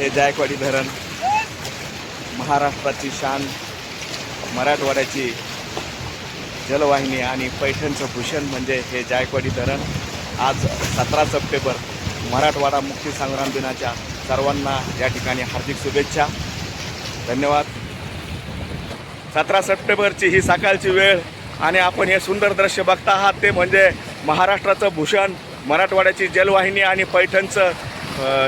हे जायकवाडी धरण महाराष्ट्राची शान मराठवाड्याची जलवाहिनी आणि पैठणचं भूषण म्हणजे हे जायकवाडी धरण. आज सतरा सप्टेंबर मराठवाडा मुक्ती संग्राम दिनाच्या सर्वांना या ठिकाणी हार्दिक शुभेच्छा. धन्यवाद. सतरा सप्टेंबरची ही सकाळची वेळ आणि आपण हे सुंदर दृश्य बघता आहात ते म्हणजे महाराष्ट्राचं भूषण मराठवाड्याची जलवाहिनी आणि पैठणचं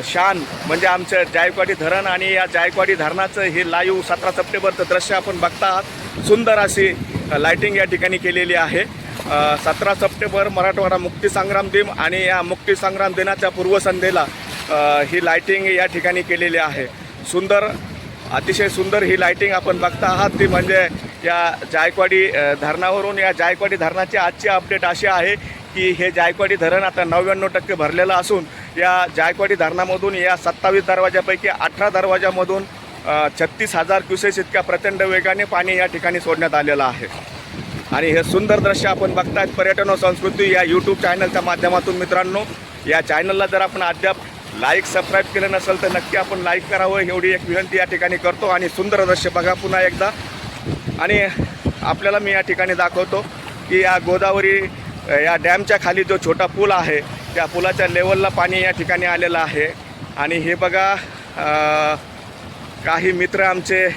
शान म्हणजे आमचं जायकवाडी धरण आणि या जायकवाडी धरणाचं हे लाईव्ह सतरा सप्टेंबरचं दृश्य आपण बघता आहात सुंदर अशी लायटिंग लाईटिंग या ठिकाणी केलेली आहे. सतरा सप्टेंबर मराठवाडा मुक्तीसंग्राम दिन आणि या मुक्तीसंग्राम दिनाच्या पूर्वसंध्येला ही लाईटिंग या ठिकाणी केलेली आहे. सुंदर अतिशय सुंदर ही लाईटिंग आपण बघता आहात. ती म्हणजे या जायकवाडी धरणावरून या जायकवाडी धरणाची आजची अपडेट अशी आहे की हे जायकवाडी धरण आता नव्याण्णव टक्के भरलेलं असून या जायकवाडी धरणामधून या सत्तावीस दरवाजापैकी अठरा दरवाजामधून छत्तीस हजार क्युसेस इतक्या प्रचंड वेगाने पाणी या ठिकाणी सोडण्यात आलेलं आहे. आणि हे सुंदर दृश्य आपण बघतायत पर्यटन व संस्कृती या यूट्यूब चॅनलच्या माध्यमातून मित्रांनो. या चॅनलला जर आपण अद्याप लाईक सबस्क्राईब केलं नसेल तर नक्की आपण लाईक करावं एवढी एक विनंती या ठिकाणी करतो आणि सुंदर दृश्य बघा पुन्हा एकदा. आणि आपल्याला मी या ठिकाणी दाखवतो की या गोदावरी या डॅमच्या खाली जो छोटा पूल आहे त्या पुलाच्या लेवलला पाणी या ठिकाणी आलेलं आहे. आणि हे बघा काही मित्र आमचे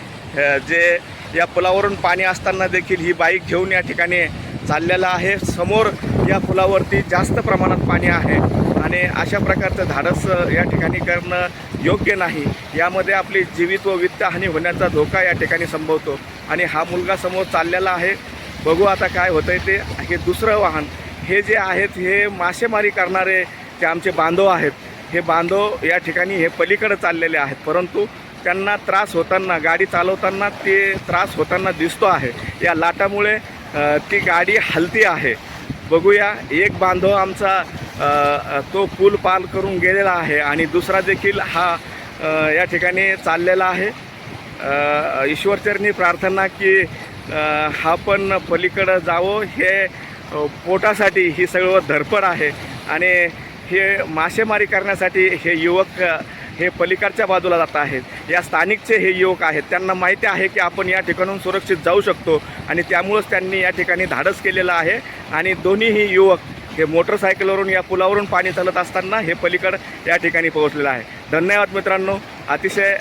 जे या पुलावरून पाणी असताना देखील ही बाईक घेऊन या ठिकाणी चाललेलं आहे. समोर या पुलावरती जास्त प्रमाणात पाणी आहे. आणि अशा प्रकारचं धाडस या ठिकाणी करणं योग्य नाही. यामध्ये आपली जीवित व वित्तहानी होण्याचा धोका या ठिकाणी संभवतो. आणि हा मुलगा समोर चाललेला आहे. बघू आता काय होतं आहे ते. हे दुसरं वाहन हे जे आहेत हे मासेमारी करणारे जे आमचे बांधव आहेत हे बांधव या ठिकाणी हे पलीकडे चाललेले आहेत. परंतु त्यांना त्रास होताना गाडी चालवताना ते त्रास होताना दिसतो आहे. या लाटामुळे ती गाडी हलती आहे. बघूया एक बांधव आमचा तो पूल पाल करून गेलेला आहे आणि दुसरा देखील हा या ठिकाणी चाललेला आहे. ईश्वरचरणी प्रार्थना की हा पण पलीकडं जावं. हे पोटासाठी ही सगळं धडपड आहे. आणि हे मासेमारी करण्यासाठी हे युवक हे पलीकडच्या बाजूला जात आहेत. या स्थानिकचे हे युवक आहेत. त्यांना माहिती आहे की आपण या ठिकाणून सुरक्षित जाऊ शकतो आणि त्यामुळंच त्यांनी या ठिकाणी धाडस केलेलं आहे. आणि दोन्हीही युवक हे मोटरसायकलवरून या पुलावरून पाणी चालत असताना हे पलीकड या ठिकाणी पोहोचलेलं आहे. धन्यवाद मित्रांनो. अतिशय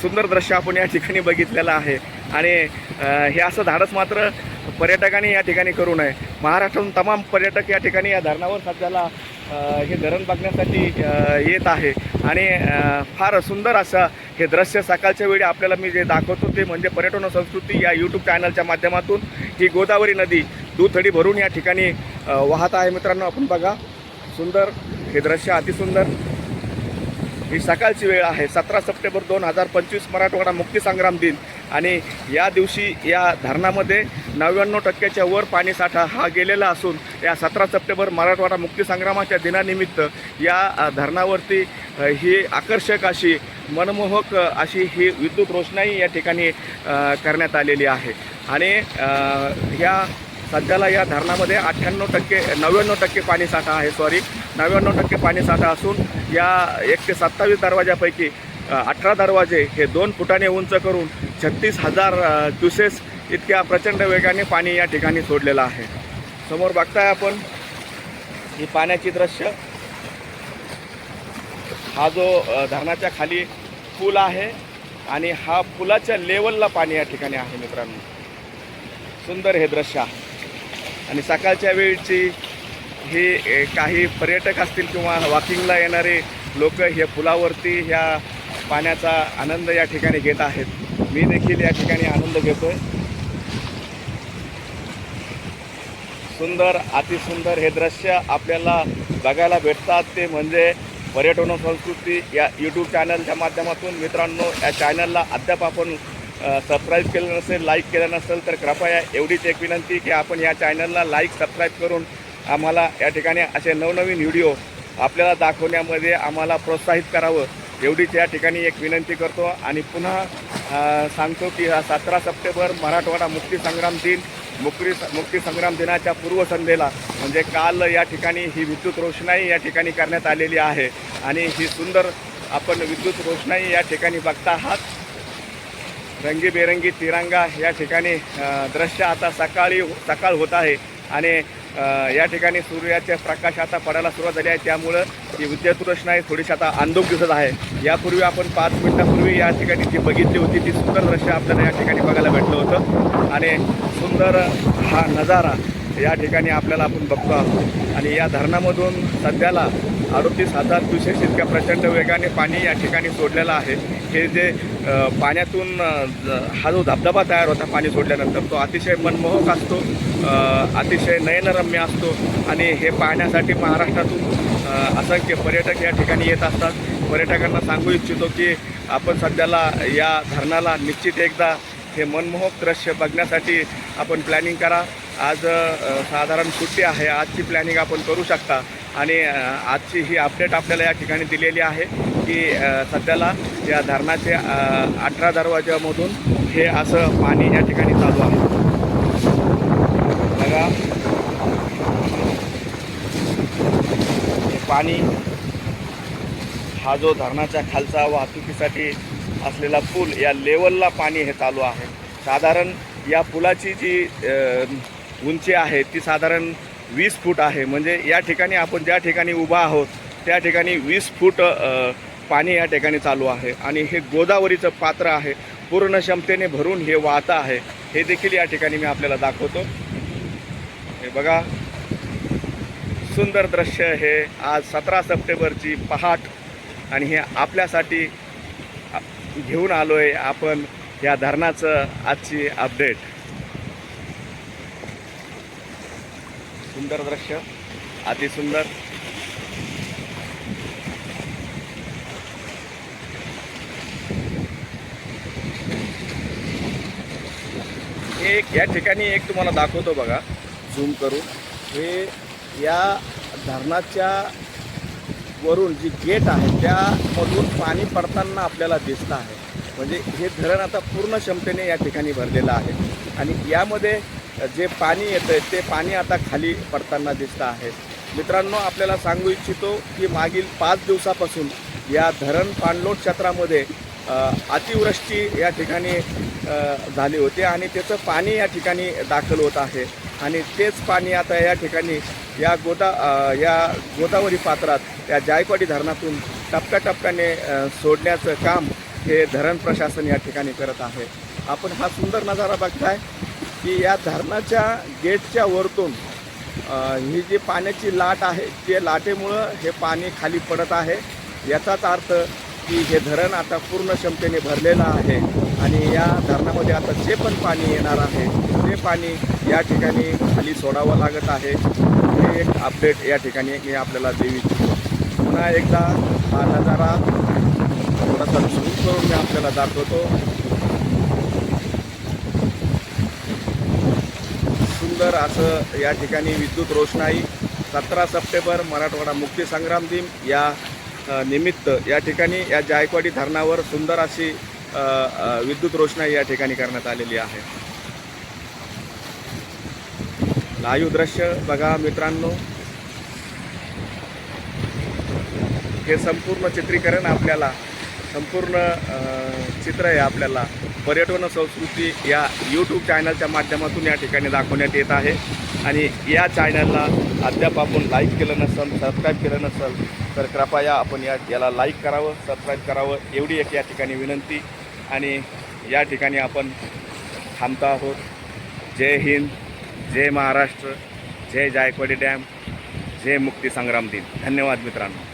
सुंदर दृश्य आपण या ठिकाणी बघितलेलं आहे. आणि हे असं धाडस मात्र पर्यटकांनी या ठिकाणी करू नये. महाराष्ट्रातून तमाम पर्यटक या ठिकाणी या धरणावर सध्याला हे धरण बघण्यासाठी येत आहे. आणि फार सुंदर असं हे दृश्य सकाळच्या वेळी आपल्याला मी जे दाखवतो ते म्हणजे पर्यटन संस्कृती या यूट्यूब चॅनलच्या माध्यमातून ही गोदावरी नदी दुथडी भरून या ठिकाणी वाहत आहे मित्रांनो. आपण बघा सुंदर हे दृश्य अतिसुंदर. ही सकाळची वेळ आहे. सतरा सप्टेंबर दोन हजार पंचवीस मराठवाडा मुक्तीसंग्राम दिन. आणि या दिवशी या धरणामध्ये नव्याण्णव टक्क्याच्या वर पाणीसाठा हा गेलेला असून या सतरा सप्टेंबर मराठवाडा मुक्तीसंग्रामाच्या दिनानिमित्त या धरणावरती ही आकर्षक अशी मनमोहक अशी ही विद्युत रोषणाई या ठिकाणी करण्यात आलेली आहे. आणि ह्या सध्याला या धरणामध्ये अठ्ठ्याण्णव टक्के नव्याण्णव टक्के पाणीसाठा आहे सॉरी नव्याण्णव टक्के पाणीसाठा असून या एक ते सत्तावीस दरवाजापैकी अठरा दरवाजे हे दोन फुटाने उंच करून छत्तीस हजार क्युसेस इतक्या प्रचंड वेगाने पाणी या ठिकाणी सोडलेलं आहे. समोर बघताय आपण ही पाण्याची दृश्य. हा जो धरणाच्या खाली पूल आहे आणि हा पुलाच्या लेवलला पाणी या ठिकाणी आहे मित्रांनो. सुंदर हे दृश्य आहे. आणि सकाळच्या वेळची हे काही पर्यटक असतील किंवा वॉकिंगला येणारे लोक हे पुलावरती ह्या पाण्याचा आनंद या ठिकाणी घेत आहेत. मी देखील या ठिकाणी आनंद घेतो आहे सुंदर अतिसुंदर हे दृश्य आपल्याला बघायला भेटतात. ते म्हणजे पर्यटन संस्कृती या यूट्यूब चॅनलच्या माध्यमातून मित्रांनो या चॅनलला अद्याप आपण सबस्क्राईब केलं नसेल लाईक केलं नसेल तर कृपया एवढीच एक विनंती की आपण या चॅनलला लाईक सबस्क्राईब करून आम्हाला या ठिकाणी असे नवनवीन व्हिडिओ आपल्याला दाखवण्यामध्ये आम्हाला प्रोत्साहित करावं. एवढीच या ठिकाणी एक विनंती करतो आणि पुन्हा सांगतो की हा सतरा सप्टेंबर मराठवाडा मुक्ती संग्राम दिन मुक्ती मुक्तीसंग्राम दिनाच्या पूर्वसंध्येला. म्हणजे काल या ठिकाणी ही विद्युत रोषणाई या ठिकाणी करण्यात आलेली आहे. आणि ही सुंदर आपण विद्युत रोषणाई या ठिकाणी बघता आहात. रंगीबेरंगी तिरंगा या ठिकाणी दृश्य आता सकाळी सकाळ होत आहे आणि या ठिकाणी सूर्याचे प्रकाश आता पडायला सुरुवात झाली आहे. त्यामुळं ही विद्युत आहे थोडीशी आता अंधोक दिसत आहे. यापूर्वी आपण पाच मिनिटापूर्वी या ठिकाणी जी बघितली होती ती सुंदर दृश्य आपल्याला या ठिकाणी बघायला भेटलं होतं. आणि सुंदर हा नजारा या ठिकाणी आपल्याला आपण बघतो आहोत. आणि या धरणामधून सध्याला अडतीस हजार दुशे इतक्या प्रचंड वेगाने पाणी या ठिकाणी सोडलेलं आहे. हे जे पाण्यातून हा जो धबधबा तयार होता पाणी सोडल्यानंतर तो अतिशय मनमोहक असतो अतिशय नयनरम्य असतो. आणि हे पाहण्यासाठी महाराष्ट्रातून असंख्य पर्यटक या ठिकाणी येत असतात. पर्यटकांना सांगू इच्छितो की आपण सध्याला या धरणाला निश्चित एकदा हे मनमोहक दृश्य बघण्यासाठी आपण प्लॅनिंग करा. आज साधारण सुट्टी आहे. आजची प्लॅनिंग आपण करू शकता. आणि आजची ही अपडेट आपल्याला या ठिकाणी दिलेली आहे की सध्याला या धरणाचे अठरा दरवाजामधून हे असं पाणी या ठिकाणी चालू आहे. बघा. हे पाणी हा जो धरणाच्या खालचा वाहतुकीसाठी असलेला पूल या लेवलला पाणी हे चालू आहे. साधारण या पुलाची जी उंची आहे ती साधारण वीस फूट आहे. म्हणजे या ठिकाणी आपण ज्या ठिकाणी उभा आहोत त्या ठिकाणी वीस फूट पाणी या ठिकाणी चालू आहे. आणि हे गोदावरीचं पात्र आहे. पूर्ण क्षमतेने भरून हे वाहतं आहे. हे देखील या ठिकाणी मी आपल्याला दाखवतो. हे बघा. सुंदर दृश्य हे आज सतरा सप्टेंबरची पहाट आणि हे आपल्यासाठी घेऊन आलो आहे आपण या धरणाचं आजची अपडेट. सुंदर दृश्य अतिसुंदर एक या ठिकाणी एक तुम्हाला दाखवतो बघा. झूम करून. हे या धरणाच्या वरून जी गेट आहे त्यामधून पाणी पडताना आपल्याला दिसतं आहे. म्हणजे हे धरण आता पूर्ण क्षमतेने या ठिकाणी भरलेलं आहे. आणि यामध्ये जे पाणी येतं आहे ते पाणी आता खाली पडताना दिसतं आहे. मित्रांनो आपल्याला सांगू इच्छितो की मागील पाच दिवसापासून या धरण पाणलोट क्षेत्रामध्ये अतिवृष्टी या ठिकाणी झाली होती आणि त्याचं पाणी या ठिकाणी दाखल होत आहे. आणि तेच पाणी आता या ठिकाणी या गोदा या गोदावरी पात्रात या जायकवाडी धरणातून टप्प्याटप्प्याने सोडण्याचं काम हे धरण प्रशासन या ठिकाणी करत आहे. आपण हा सुंदर नजारा बघताय. की या धरणाच्या गेटच्या वरतून ही जी पाण्याची लाट आहे ते लाटेमुळं हे पाणी खाली पडत आहे. याचाच अर्थ की हे धरण आता पूर्ण क्षमतेने भरलेलं आहे आणि या धरणामध्ये आता जे पण पाणी येणार आहे ते पाणी या ठिकाणी खाली सोडावं लागत आहे. हे एक अपडेट या ठिकाणी मी आपल्याला देऊ इच्छितो. पुन्हा एकदा हा नजारा थोडासा झूम करून मी आपल्याला दाखवतो. सुंदर असं या ठिकाणी विद्युत रोषणाई सतरा सप्टेंबर मराठवाडा मुक्ती संग्राम दिन या निमित्त या ठिकाणी या जायकवाडी धरणावर सुंदर अशी विद्युत रोषणाई या ठिकाणी करण्यात आलेली आहे. लाईव्ह दृश्य बघा मित्रांनो. हे संपूर्ण चित्रीकरण आपल्याला संपूर्ण चित्र आहे आपल्याला. पर्यटन संस्कृती या यूट्यूब चॅनलच्या माध्यमातून या ठिकाणी दाखवण्यात येत आहे. आणि या चॅनलला अद्याप आपण लाईक केलं नसेल सबस्क्राईब केलं नसेल तर कृपया आपण या याला लाईक करावं सबस्क्राईब करावं एवढी एक या ठिकाणी विनंती. आणि या ठिकाणी आपण थांबतो आहोत. जय हिंद जय महाराष्ट्र जय जायकवाडी डॅम जय मुक्ती संग्राम दिन. धन्यवाद मित्रांनो.